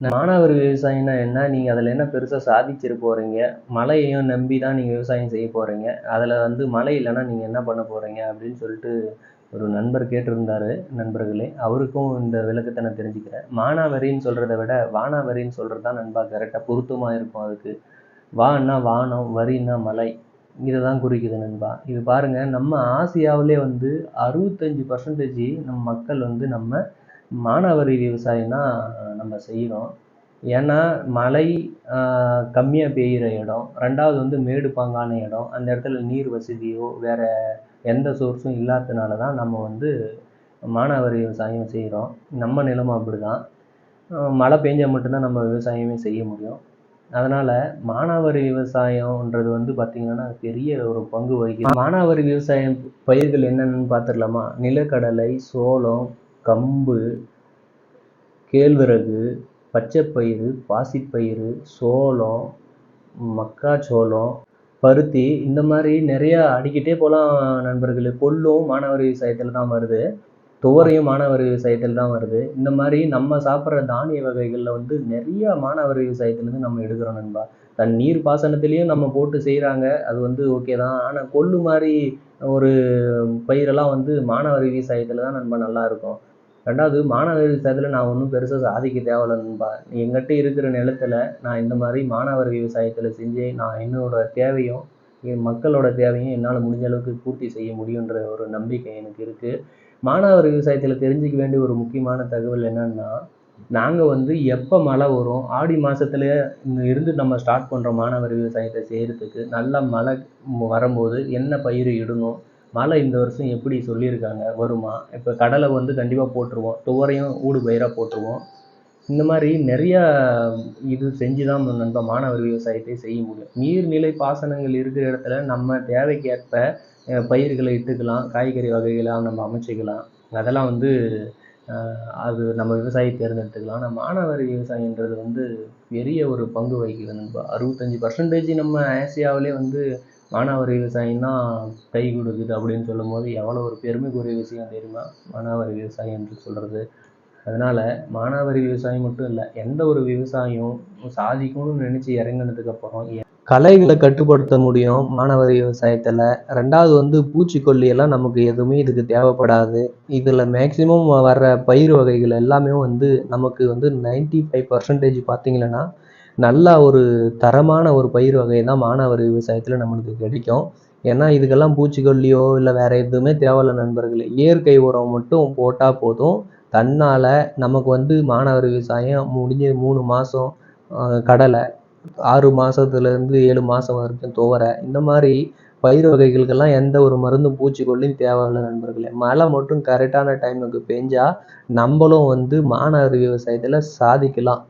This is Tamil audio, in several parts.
மானாவாரி விவசாயம்னா என்ன? நீங்கள் அதில் என்ன பெருசாக சாதிச்சிட போகிறீங்க மழையையும் நம்பி தான் நீங்கள் விவசாயம் செய்ய போகிறீங்க அதில் வந்து மழை இல்லைன்னா நீங்கள் என்ன பண்ண போகிறீங்க அப்படின்னு சொல்லிட்டு ஒரு நண்பர் கேட்டிருந்தாரு நண்பர்களே. அவருக்கும் இந்த விளக்கத்தை நான் தெரிஞ்சுக்கிறேன். மானாவரின்னு சொல்கிறத விட வானாவரின்னு சொல்கிறது தான் நண்பா கரெக்டாக பொருத்தமாக இருக்கும் அதுக்கு. வான்னா வானம் வரின்னா மலை. இதை தான் குறிக்குது நண்பா. இது பாருங்கள் நம்ம ஆசியாவிலே வந்து அறுபத்தஞ்சு பர்சன்டேஜ் நம்ம மக்கள் வந்து நம்ம மானாவரி விவசாயம் தான் நம்ம செய்கிறோம் ஏன்னா மழை கம்மியாக பெய்கிற இடம். ரெண்டாவது வந்து மேடு பாங்கான இடம். அந்த இடத்துல நீர் வசதியோ வேறு எந்த சோர்ஸும் இல்லாததுனால தான் நம்ம வந்து மானாவாரி விவசாயம் செய்கிறோம் நம்ம நிலமும் அப்படி தான் மழை பெஞ்சால் மட்டும்தான் நம்ம விவசாயமே செய்ய முடியும். அதனால் மானாவாரி விவசாயம்ன்றது வந்து பார்த்திங்கன்னா பெரிய ஒரு பங்கு வகிக்கும் மானாவாரி விவசாயம் பயிர்கள் என்னென்னு பார்த்துடலாமா நிலக்கடலை சோளம் கம்பு கேழ்வரகு பச்சைப்பயிறு பாசிப்பயிறு சோளம் மக்காச்சோளம் பருத்தி இந்த மாதிரி நிறையா அடிக்கிட்டே போகலாம் நண்பர்களே. கொள்ளும் மாணவர் விவசாயத்தில் தான் வருது. துவரையும் மாணவர் விவசாயத்தில் தான் வருது. இந்த மாதிரி நம்ம சாப்பிட்ற தானிய வகைகளில் வந்து நிறையா மாணவர் விவசாயத்துலேருந்து நம்ம எடுக்கிறோம் நண்பா. தன் நீர் பாசனத்துலேயும் நம்ம போட்டு செய்கிறாங்க அது வந்து ஓகே தான். ஆனால் கொள்ளு மாதிரி ஒரு பயிரெல்லாம் வந்து மாணவர் விவசாயத்தில் தான் நண்பா நல்லா இருக்கும். ரெண்டாவது மானாவாரி விவசாயத்தில் நான் ஒன்றும் பெருசாக சாதிக்க தேவையில்ல நண்பா எங்கிட்ட இருக்கிற நிலத்துல நான் இந்த மாதிரி மானாவாரி விவசாயத்தில் செஞ்சு நான் என்னோட தேவையும் என் மக்களோட தேவையும் என்னால் முடிஞ்ச அளவுக்கு பூர்த்தி செய்ய முடியுன்ற ஒரு நம்பிக்கை எனக்கு இருக்குது மானாவாரி விவசாயத்தில் தெரிஞ்சிக்க வேண்டிய ஒரு முக்கியமான தகவல் என்னென்னா நாங்கள் வந்து எப்போ மழை வரும் ஆடி மாதத்துல இருந்து நம்ம ஸ்டார்ட் பண்ணுற மானாவாரி விவசாயத்தை செய்கிறதுக்கு நல்ல மழை வரும்போது என்ன பயிர் இடணும் மழை இந்த வருஷம் எப்படி சொல்லியிருக்காங்க வருமா? இப்போ கடலை வந்து கண்டிப்பாக போட்டுருவோம். துவரையும் ஊடு பயிராக போட்டுருவோம். இந்த மாதிரி நிறையா இது செஞ்சு தான் நண்பா மாணவர் விவசாயத்தை செய்ய முடியும். நீர்நிலை பாசனங்கள் இருக்கிற இடத்துல நம்ம தேவைக்கேற்ப பயிர்களை இட்டுக்கலாம் காய்கறி வகைகளாக நம்ம அமைச்சிக்கலாம். அதெல்லாம் வந்து அது நம்ம விவசாயி தேர்ந்தெடுத்துக்கலாம். ஆனால் மானாவாரி விவசாயன்றது வந்து பெரிய ஒரு பங்கு வகிக்குது நண்பா. அறுபத்தஞ்சி பர்சன்டேஜ் நம்ம ஆசியாவிலே வந்து மானாவாரி விவசாயம் தான் கை கொடுக்குது அப்படின்னு சொல்லும் போது எவ்வளோ ஒரு பெருமைக்குரிய விஷயம் தெரியுமா? மானாவாரி விவசாயம் என்று சொல்கிறது அதனால் மானாவாரி விவசாயம் மட்டும் இல்லை எந்த ஒரு விவசாயம் சாதிக்கணும்னு நினச்சி இறங்குனதுக்கப்புறம் கலைகளை கட்டுப்படுத்த முடியும் மானாவாரி விவசாயத்தில். ரெண்டாவது வந்து பூச்சிக்கொல்லி எல்லாம் நமக்கு எதுவுமே இதுக்கு தேவைப்படாது. இதில் மேக்சிமம் வர்ற பயிர் வகைகள் எல்லாமே வந்து நமக்கு வந்து நைன்ட்டி ஃபைவ் பர்சன்டேஜ் பார்த்தீங்கன்னா நல்லா ஒரு தரமான ஒரு பயிர் வகை தான் மானாவாரி விவசாயத்தில் நம்மளுக்கு கிடைக்கும். ஏன்னா இதுக்கெல்லாம் பூச்சிக்கொல்லியோ இல்லை வேறு எதுவுமே தேவையில்ல நண்பர்களே. இயற்கை உரம் மட்டும் போட்டால் போதும். தன்னால் நமக்கு வந்து மானாவாரி விவசாயம் முடிஞ்ச மூணு மாதம் கடலை ஆறு மாதத்துலேருந்து ஏழு மாதம் வரைக்கும் துவரை இந்த மாதிரி பயிர் வகைகளுக்கெல்லாம் எந்த ஒரு மருந்தும் பூச்சிக்கொல்லியும் தேவையில்ல நண்பர்களே. மழை மட்டும் கரெக்டான டைமுக்கு பெஞ்சால் நம்மளும் வந்து மானாவாரி விவசாயத்தில் சாதிக்கலாம்.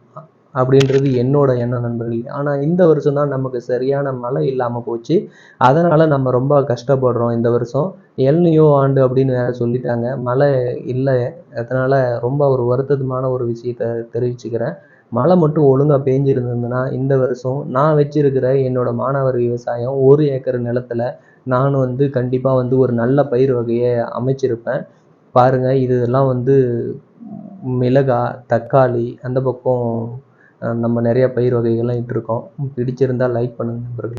அப்படின்றது என்னோட எண்ணம் நண்பர்களே. ஆனால் இந்த வருஷம் தான் நமக்கு சரியான மழை இல்லாமல் போச்சு. அதனால் நம்ம ரொம்ப கஷ்டப்படுறோம் இந்த வருஷம். எல்னியோ ஆண்டு அப்படின்னு வேற சொல்லிட்டாங்க. மழை இல்லை. அதனால் ரொம்ப ஒரு வருத்தமான ஒரு விஷயத்த தெரிவிச்சுக்கிறேன். மழை மட்டும் ஒழுங்காக பேஞ்சிருந்ததுன்னா இந்த வருஷம் நான் வச்சிருக்கிற என்னோட மாணவர் விவசாயம் ஒரு ஏக்கர் நிலத்துல நான் வந்து கண்டிப்பாக வந்து ஒரு நல்ல பயிர் வகையை அமைச்சிருப்பேன். பாருங்கள் இதெல்லாம் வந்து மிளகாய் தக்காளி அந்த பக்கம் நம்ம நிறைய பயிர் வகைகள்லாம் இட்டிருக்கோம். பிடிச்சிருந்தால் லைக் பண்ணுங்கள் நண்பர்களே.